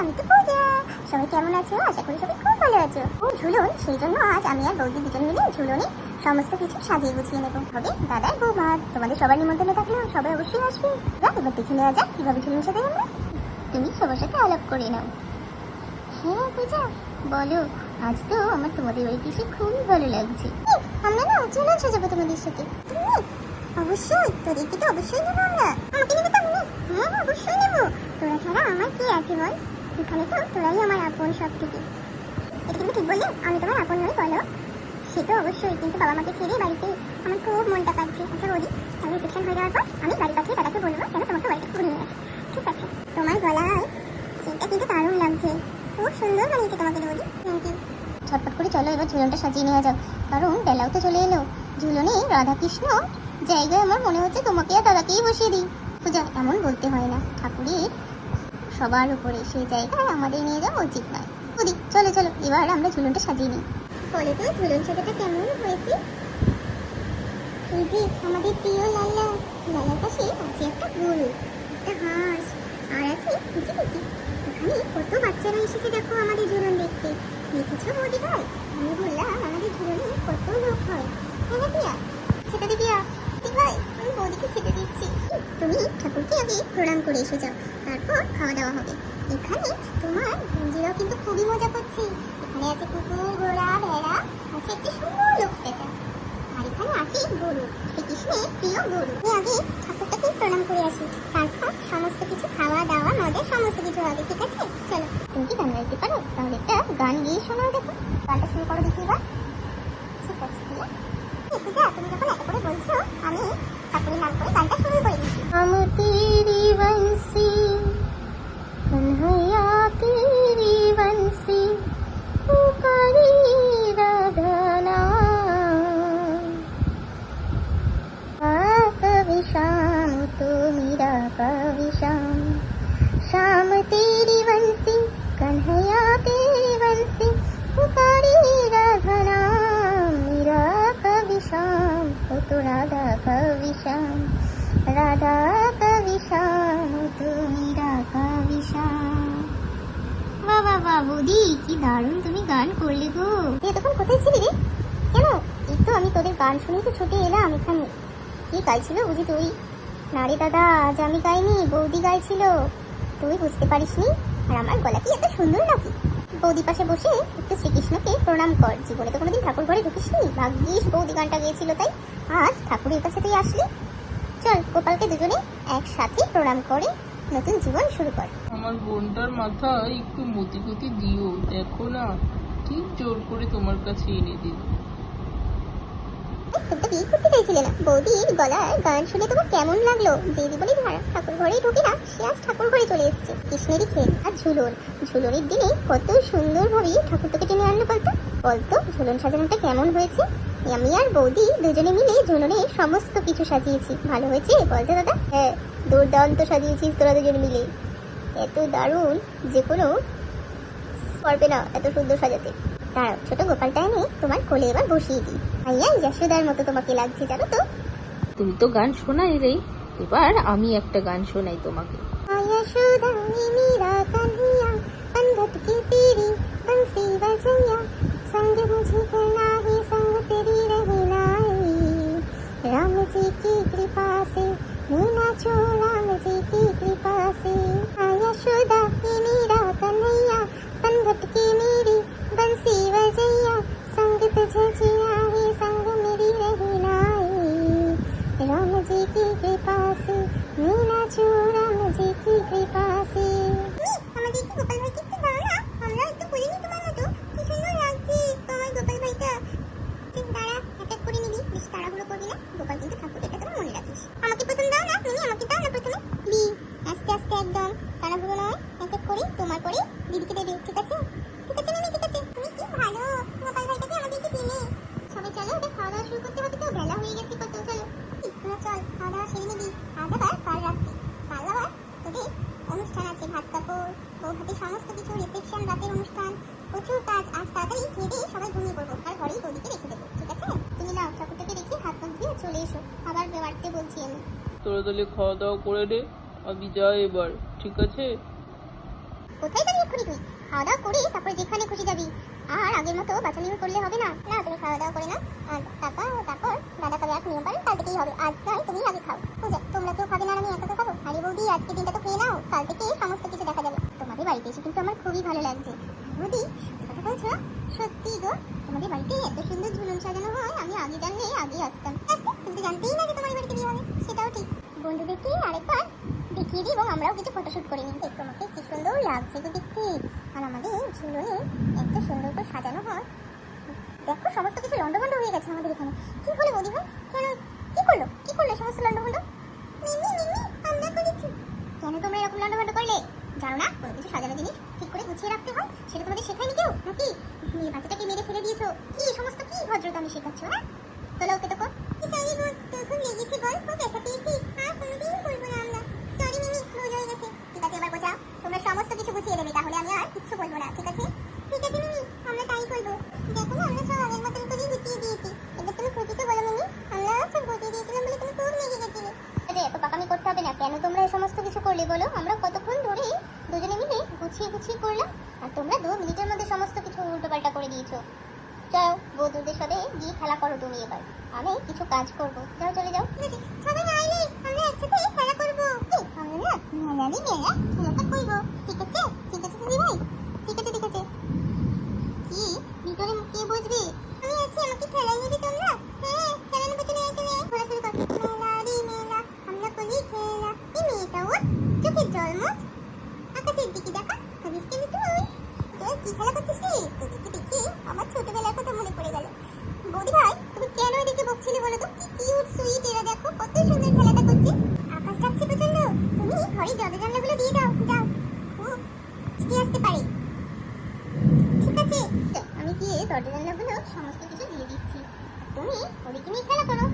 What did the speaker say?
আমি তো পূজা। সবাই কেমন আছো? আশা করি সবাই খুব ভালো আছো। ও, ঝুলন, সেই জন্য আজ আমি আর বৌদি দুজন মিলে ঝুলনে সমস্ত কিছু সাজিয়ে গুছিয়ে নেব। হবে দাদা বৌমা তোমাদের সবার নিমন্ত্রণে থাকলেও সবাই অবশ্যই আসবে। এবার দেখে নেওয়া যাক কীভাবে ঝুলন সাজাই আমরা। তুমি সবার সাথে আলাপ করে নাও। হ্যাঁ পূজা, বলো। আজ তো আমার তোমাদের বাড়িতে এসে খুবই ভালো লাগছে। আমরা না ঝুলন সাজাবো তোমাদের সাথে। অবশ্যই। তোদেরকে তো অবশ্যই নেব আমরা। আমাকে নেবে তো হ্যাঁ অবশ্যই নেব। তোরা ছাড়া আমার কি আছে বল? এখানে তো তোরাই আমার আপন সব থেকে এটা কিন্তু ঠিক বললি, আমি তোমার আপন নই, বলো। সে তো অবশ্যই, কিন্তু বাবা মাকে ছেড়ে বাড়িতে আমার খুব মনটা পাচ্ছে আচ্ছা বলি তাহলে রিসেপশন হয়ে যাওয়ার পর আমি বাড়ি পাঠিয়ে দাদাকে বলব কেন তোমাকে বাড়িতে ঘুরে নিয়ে ঠিক আছে, তোমার গলায় সেটা কিন্তু দারুণ লাগছে। খুব সুন্দর বানিয়েছে তোমাকে বৌদি। থ্যাংক ইউ ছটপট করে চলো, এবার ঝুলনটা সাজিয়ে নেওয়া যাক। কারণ বেলাও তো চলে এলো। ঝুলনে রাধাকৃষ্ণ জায়গায় আমার মনে হচ্ছে তোমাকে আর দাদাকেই বসিয়ে দিই। পূজা, এমন বলতে হয় না। ঠাকুরের সবার উপরে সেই জায়গায় আমাদের নিয়ে যাওয়া উচিত নয়। বুদি, চলো চলো, এবার আমরা ঝুলনটা সাজিয়ে নিই। বলে তো, ঝুলন সাজাটা কেমন হয়েছে? এই আমাদের প্রিয় লাল্লা লাল্লার পাশে আছে একটা গরু একটা হাঁস, আর আছে কুচি এখানে কত বাচ্চারা এসেছে দেখো আমাদের ঝুলন দেখতে। দেখেছ বৌদি ভাই? আমি বললাম আমাদের ঝুলনে কত লোক হয়। হ্যাঁ না পিয়া সেটা দেখিয়া ঠিক ভাই, আমি বৌদিকে খেতে দিচ্ছি। তুমি ঠাকুরকে আগে প্রণাম করে এসে যাও। খাওয়া দাওয়া হবে এখানে তোমার বন্ধুরাও কিন্তু খুবই মজা করছে এখানে আছে কুকুর ঘোড়া ভেড়া আছে একটি সুন্দর লোক পেঁচা আর এখানে আছে গরু শ্রীকৃষ্ণের প্রিয় গরু আমি আগে ঠাকুরটাকে প্রণাম করে আসি তারপর সমস্ত কিছু খাওয়া দাওয়া মজা সমস্ত কিছু হবে ঠিক আছে চলো তুমি কি গান গাইতে পারো তাহলে একটা গান গিয়ে শোনাও দেখো গানটা শুরু করো দেখি এবার ঠিক আছে পূজা তুমি যখন এত করে বলছো আমি ঠাকুরের নাম করে গানটা শুরু করে দিয়েছি। আমতেরি বংশী গান শুনেই তো ছুটে এলাম এখানে। কি গাইছিল বুঝি তুই? না রে দাদা, আজ আমি গাইনি, বৌদি গাইছিল। তুই বুঝতে পারিসনি? আর আমার গলা কি এত সুন্দর নাকি? বৌদি পাশে বসে একটু শ্রীকৃষ্ণকে প্রণাম কর। জীবনে তো কোনোদিন ঠাকুর ঘরে ঢুকিসনি। ভাগ্যিস বৌদি গানটা গেয়েছিল তাই। আজ ঠাকুরের কাছে তুই আসলি। চল, গোপালকে দুজনে একসাথে প্রণাম করে নতুন জীবন শুরু কর। আমার বোনটার মাথায় একটু মতি দিও। দেখো না ঠিক জোর করে তোমার কাছে এনে দিল। তোমরা করতে চাইছিলে না বৌদির গলায় গান শুনে তোমার কেমন লাগল? যে জীবনে ধারা ঠাকুর ঘরেই ঢুকে না, সে আজ ঠাকুর ঘরে চলে এসেছে। কৃষ্ণেরই খেল আর ঝুলন। ঝুলনের দিনে কত সুন্দরভাবে ঠাকুর তোকে টেনে আনলো বলতো? বলতো, ঝুলন সাজানোটা কেমন হয়েছে? আমি আর বৌদি দুজনে মিলে ঝুলনে সমস্ত কিছু সাজিয়েছি। ভালো হয়েছে? বলতো দাদা। হ্যাঁ দুর্দান্ত সাজিয়েছিস তোরা দুজনে মিলে। এত দারুণ যে কোনো পারবে না, এত সুন্দর সাজাতে। দাঁড়াও, ছোট গোপালটা এনে তোমার কোলে এবার বসিয়ে দিই। ভাইয়া যশোদার মতো তোমাকে লাগছে জানো তো তুমি তো গান শোনাই রে এবার আমি একটা গান শোনাই তোমাকে यशोदा मेरा कन्हैया अंधत की तेरी করে, তোমার পরে দিদিকে দেবে, ঠিক আছে? ঠিক আছে, মিমি, ঠিক আছে। তুমি কি ভালো? গোপাল ভাইটাকে আমাদেরকে দিলে সবাই চলো ওটা খাওয়া দাওয়া শুরু করতে হবে তো। বেলা হয়ে গেছে কত, চলো। তোরা চল খাওয়া দাওয়া সেরে নিবি। আজ আবার কাল রাত্রি। কাল আবার তোদের অনুষ্ঠান আছে, ভাত কাপড়, বউ হাতে সমস্ত কিছু রিসেপশন রাতের অনুষ্ঠান। প্রচুর কাজ। আজ তাড়াতাড়ি খেয়ে দিয়ে সবাই ঘুমিয়ে পড়ব। আর ঘরেই বৌদিকে রেখে দেবো, ঠিক আছে? তুমি নাও, ঠাকুরটাকে রেখে হাত মুখ দিয়ে চলে এসো। আবার বাড়তে বলছি আমি। তোরা তাহলে খাওয়া দাওয়া করে রে আমি যাই এবার, ঠিক আছে? কোথায় যাবি এক্ষুনি তুই খাওয়া দাওয়া করে, তারপরে যেখানে খুশি যাবি। আর আগের মতো বাচালি করলে হবে না। না, তুমি খাওয়া দাওয়া করে না আর তারপর তারপর দাদা খাবে এক নিয়ম পারেন কাল থেকেই হবে। আজ নয়, তুমি আগে খাও। পূজা তোমরা কেউ খাবে না আমি একা খাব? আরে বৌদি আজকে দিনটা তো খেয়ে নাও। কাল থেকে সমস্ত কিছু দেখা যাবে। তোমাদের বাড়িতে এসে কিন্তু আমার খুবই ভালো লাগছে। বৌদি কথা বলছো? সত্যি গো? তোমাদের বাড়িতে এত সুন্দর ঝুলন সাজানো হয়, আমি আগে জানলে আগে আসতাম। আসতে তুমি তো জানতেই না যে তোমার বাড়িতে বিয়ে হবে। সেটাও ঠিক। বন্ধুদেরকে আরেকবার দিই এবং আমরাও কিছু ফটোশুট করে নিই দেখ আমাকে কি সুন্দর লাগছে তো দেখতে। আর আমাদের ঝুলনে এত সুন্দর করে সাজানো হয়। দেখো সমস্ত কিছু লন্ডভন্ড হয়ে গেছে আমাদের এখানে। কি হলো বৌদি ভাই কেন? কি করল? কি করল সমস্ত লন্ডভন্ড আমরা কেন তোমরা এরকম লন্ডভন্ড করলে? জানো না? কোনো কিছু সাজানো জিনিস ঠিক করে গুছিয়ে রাখতে হয়? সেটা তোমাদের শেখায়নি কেউ? নাকি? মেয়ে বাচ্চাটাকে মেরে ফেলে দিয়েছ? কি সমস্ত, কি ভদ্রতা আমি শেখাচ্ছ হ্যাঁ? তোলো ওকে তো কি সরি খুব লেগেছে বল ব্যথা পেয়েছিস? আর কোনোদিন করব না আমরা। গুছিয়ে দেবে তাহলে আমি আর কিচ্ছু বলব না, ঠিক আছে? ঠিক আছে, মিমি, আমরা তাই করব। দেখো না, আমরা সব আগের মতন করেই গুছিয়ে দিয়েছি। এবার তুমি খুশি বলো, মিমি, আমরা সব গুছিয়ে দিয়েছিলাম বলে তুমি খুব লেগে গেছিলে। আরে, এত পাকামি করতে হবে না, কেন তোমরা এই সমস্ত কিছু করলে বলো? আমরা কতক্ষণ ধরে দুজনে মিলে গুছিয়ে গুছিয়ে করলাম, আর তোমরা দু মিনিটের মধ্যে সমস্ত কিছু উল্টোপাল্টা করে দিয়েছ। যাও বৌদ্ধদের সাথে গিয়ে খেলা করো তুমি এবার। আমি কিছু কাজ করব। যাও, চলে যাও। সবাই আইলে আমরা একসাথে খেলা করব আমরা না মেলারি মেলা খেলাটা করব ঠিক আছে ঠিক আছে দিদি ভাই ঠিক আছে ঠিক আছে কি ভিতরে কে বুঝবি আমি আছি আমাকে খেলাই নিবি তোমরা হ্যাঁ খেলা নেব চলে আয় চলে আয় ঘোরা শুরু কর মেলারি মেলা আমরা করি খেলা এই মেয়েটা ওর চোখের জল মোচ আকাশের দিকে দেখা ভাবিস কেন তুই তোর কি খেলা করছিস রে তোদেরকে দেখে আমার ছোটবেলার কথা মনে পড়ে গেল বৌদি ভাই তুমি কেন এদিকে বকছিলে বলো তো কি কিউট সুইট এরা দেখো কত সুন্দর খেলাটা করছে আকাশ ডাকছে প্রচণ্ড তুমি ঘরে দরজা জানলাগুলো দিয়ে দাও, যাও। ও চিঠি আসতে পারে। ঠিক আছে, আমি গিয়ে দরজা জানলাগুলো সমস্ত কিছু দিয়ে দিচ্ছি। তুমি ওদিকে নিয়ে খেলা করো।